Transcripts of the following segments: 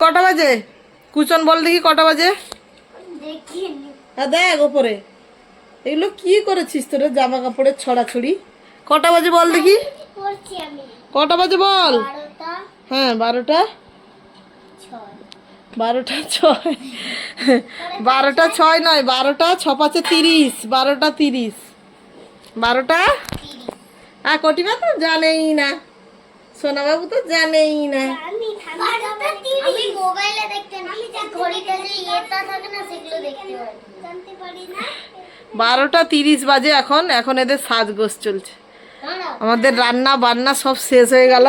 কটা বাজে? কুচন বল দেখি কটা বাজে? হ্যাঁ দেখ ওপরে। এগুলো কি করেছিস তোর জামা কাপড়ের ছড়াছড়ি? কটা বাজে বল দেখি? কটা বাজে বল? হ্যাঁ বারোটা। বারোটা ছয়। বারোটা ছয় নয় বারোটা ছ পাঁচে তিরিশ বারোটা তিরিশ। বারোটা? আর কটিমা তো জানেই না। সোনাবাবু তো জানেই না আমি বারোটা তিরিশ। মোবাইলে দেখতে আমি যা ঘড়িতে যে ইয়েটা থাকে না সেগুলো দেখতে পারি জানতে পারি। না বারোটা তিরিশ বাজে এখন এখন এদের সাজগোজ চলছে। আমাদের রান্না বান্না সব শেষ হয়ে গেল।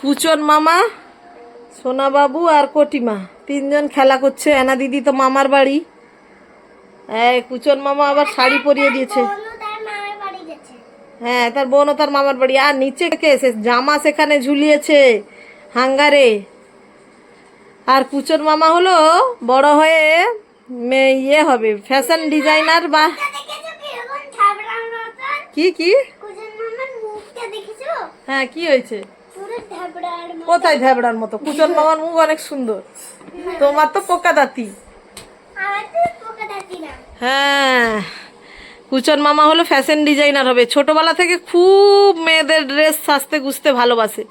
কুচন মামা সোনাবাবু আর কটিমা তিনজন খেলা করছে। এনা দিদি তো মামার বাড়ি। হ্যাঁ কুচন মামা আবার শাড়ি পরিয়ে দিয়েছে। হ্যাঁ তার বোনও তার মামার বাড়ি। আর নিচে কে সে জামা সেখানে ঝুলিয়েছে। হাঙ্গারে। আর কুচন মামা হলো বড় হয়ে ইয়ে হবে ফ্যাশন ডিজাইনার বা কি? কি হ্যাঁ কি হয়েছে? পুরো ঝাবড়ার মতো কোথায় ধ্যাবড়ার মতো? কুচন মামার মুখ অনেক সুন্দর। তোমার তো পোকা দাঁতি। হ্যাঁ কুচন মামা হলো ফ্যাশন ডিজাইনার হবে। ছোটবেলা থেকে খুব মেয়েদের ড্রেস সাজতে গুছতে ভালোবাসে।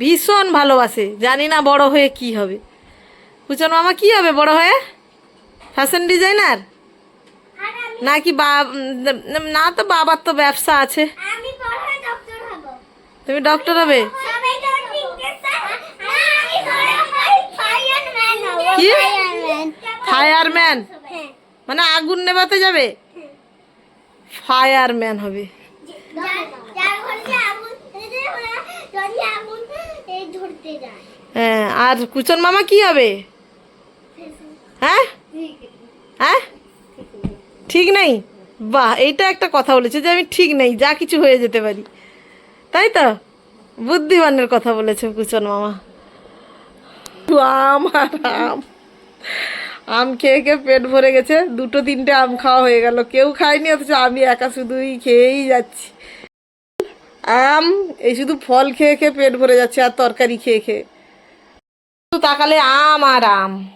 ভীষণ ভালোবাসে। জানি না বড় হয়ে কি হবে। কুচন মামা কি হবে বড় হয়ে? ফ্যাশন ডিজাইনার নাকি বা না তো বাবার তো ব্যবসা আছে। তুমি ডক্টর হবে? কি? ফায়ারম্যান মানে আগুন নেভাতে যাবে? ফায়ারম্যান হবে। হ্যাঁ আর কুচন মামা কি হবে? হ্যাঁ? হ্যাঁ? ঠিক নেই? বাহ, এইটা একটা কথা বলেছে যে আমি ঠিক নেই, যা কিছু হয়ে যেতে পারি। তাই তো? বুদ্ধিমানের কথা বলেছে কুচন মামা। আম আর আম। আম খেয়ে খেয়ে পেট ভরে গেছে, দুটো তিনটে আম খাওয়া হয়ে গেল। কেউ খায়নি, অথচ আমি একা শুধুই খেয়েই যাচ্ছি। আম, এই শুধু ফল খেয়ে খেয়ে পেট ভরে যাচ্ছে আর তরকারি খেয়ে খেয়ে। শুধু তাকালে আম আর আম।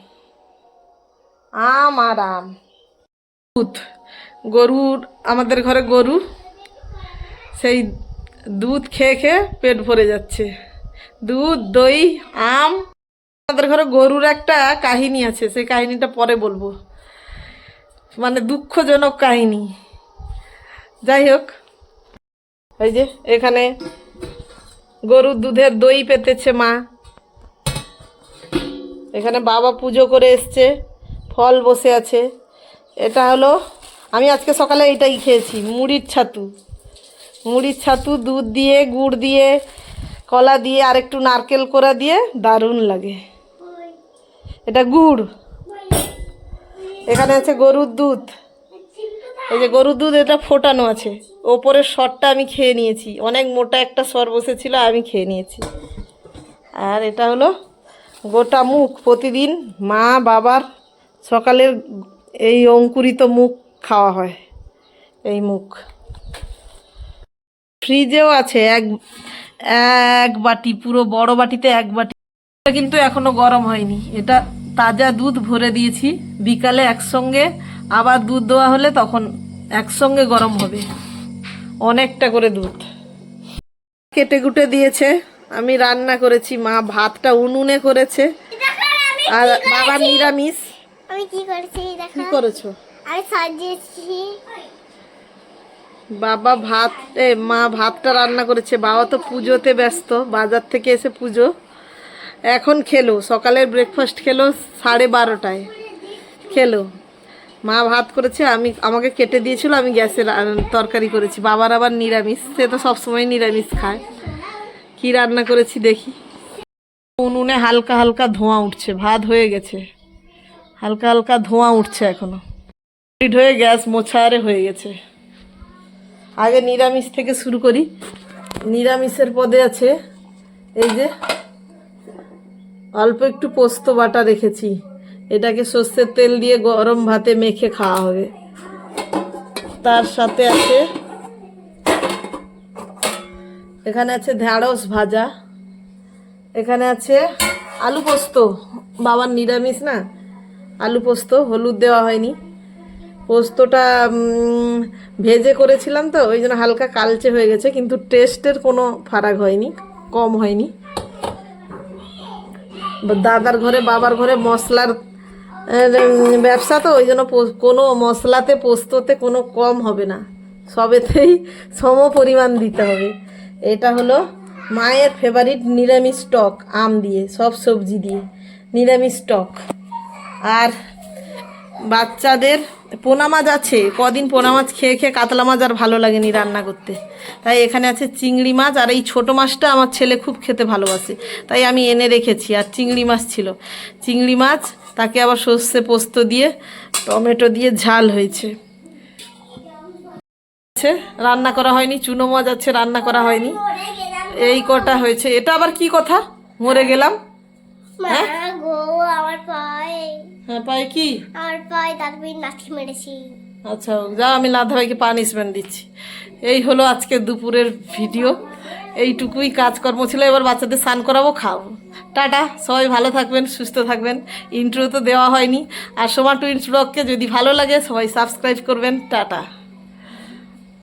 আম আর আম। দুধ। গরুর আমাদের ঘরে গরু, সেই দুধ খেয়ে খেয়ে পেট ভরে যাচ্ছে। দুধ, দই, আম। আমাদের ঘরে গরুর একটা কাহিনী আছে, সেই কাহিনীটা পরে বলব। মানে দুঃখজনক কাহিনী। যাই হোক এই যে, এখানে গরুর দুধের দই পেতেছে মা। এখানে বাবা পুজো করে এসছে, ফল বসে আছে। এটা হলো, আমি আজকে সকালে এইটাই খেয়েছি, মুড়ির ছাতু। মুড়ির ছাতু, দুধ দিয়ে, গুড় দিয়ে, কলা দিয়ে, আর একটু নারকেল কোড়া দিয়ে দারুণ লাগে। এটা গুড়। এখানে আছে গরুর দুধ। এই যে গরুর দুধ, এটা ফোটানো আছে। ওপরের সরটা আমি খেয়ে নিয়েছি। অনেক মোটা একটা সর বসেছিল, আমি খেয়ে নিয়েছি। আর এটা হলো গোটা মুখ। প্রতিদিন মা বাবার সকালের এই অঙ্কুরিত মুখ খাওয়া হয়, এই মুখ। ফ্রিজেও আছে এক এক বাটি, পুরো বড় বাটিতে এক বাটি। কিন্তু এখনও গরম হয়নি। এটা তাজা দুধ ভরে দিয়েছি। বিকালে একসঙ্গে আবার দুধ দেওয়া হলে তখন একসঙ্গে গরম হবে। অনেকটা করে দুধ। কেটে কুটে দিয়েছে। আমি রান্না করেছি। মা ভাতটা উনুনে করেছে। আর বাবা নিরামিষ। আমি কি করেছি কি করেছ? আমি সাজিয়েছি। বাবা ভাত মা ভাতটা রান্না করেছে। বাবা তো পুজোতে ব্যস্ত। বাজার থেকে এসে পুজো। এখন খেলো, সকালের ব্রেকফাস্ট খেলো সাড়ে বারোটায়। খেলো। মা ভাত করেছে, আমি, আমাকে কেটে দিয়েছিল, আমি গ্যাসের তরকারি করেছি। বাবার আবার নিরামিষ, সে তো সবসময় নিরামিষ খায়। কি রান্না করেছি দেখি। উনুনে হালকা হালকা ধোঁয়া উঠছে, ভাত হয়ে গেছে। হালকা হালকা ধোঁয়া উঠছে এখনও। কমপ্লিট হয়ে গ্যাস মোছারে হয়ে গেছে। আগে নিরামিষ থেকে শুরু করি। নিরামিষের পদে আছে, এই যে অল্প একটু পোস্ত বাটা রেখেছি এটাকে সর্ষের তেল দিয়ে গরম ভাতে মেখে খাওয়া হবে। তার সাথে আছে, এখানে আছে ঢ্যাঁড়স ভাজা। এখানে আছে আলু পোস্ত। বাবার নিরামিষ না? আলু পোস্ত, হলুদ দেওয়া হয়নি। পোস্তটা ভেজে করেছিলাম তো, ওই জন্য হালকা কালচে হয়ে গেছে, কিন্তু টেস্টের কোনো ফারাক হয়নি, কম হয়নি। দাদার ঘরে, বাবার ঘরে মশলার ব্যবসা তো, ওই জন্য কোনো মশলাতে, পোস্ততে কোনো কম হবে না। সবেতেই সম পরিমাণ দিতে হবে। এটা হলো মায়ের ফেভারিট নিরামিষ টক, আম দিয়ে, সব সবজি দিয়ে। নিরামিষ টক। আর বাচ্চাদের পোনা মাছ আছে কদিন পোনা মাছ খেয়ে খেয়ে কাতলা মাছ আর ভালো লাগেনি রান্না করতে। তাই এখানে আছে চিংড়ি মাছ আর এই ছোটো মাছটা আমার ছেলে খুব খেতে ভালোবাসে। তাই আমি এনে রেখেছি আর চিংড়ি মাছ ছিল। চিংড়ি মাছ তাকে আবার সর্ষে পোস্ত দিয়ে টমেটো দিয়ে ঝাল হয়েছে। রান্না করা হয়নি চুনো মাছ আছে রান্না করা হয়নি। এই কটা হয়েছে। এটা আবার কি কথা? মরে গেলাম? হ্যাঁ? গো আমার পায়ে। হ্যাঁ পাই কি? আর পায়ে মেরেছি। আচ্ছা যা আমি লাধা ভাইকে পানিশমেন্ট দিচ্ছি। এই হলো আজকে দুপুরের ভিডিও এইটুকুই কাজকর্ম ছিল এবার বাচ্চাদের স্নান করাবো খাও টাটা সবাই ভালো থাকবেন সুস্থ থাকবেন। ইন্ট্রো তো দেওয়া হয়নি। আর সোমা টুইন্স ব্লগকে যদি ভালো লাগে সবাই সাবস্ক্রাইব করবেন। টাটা।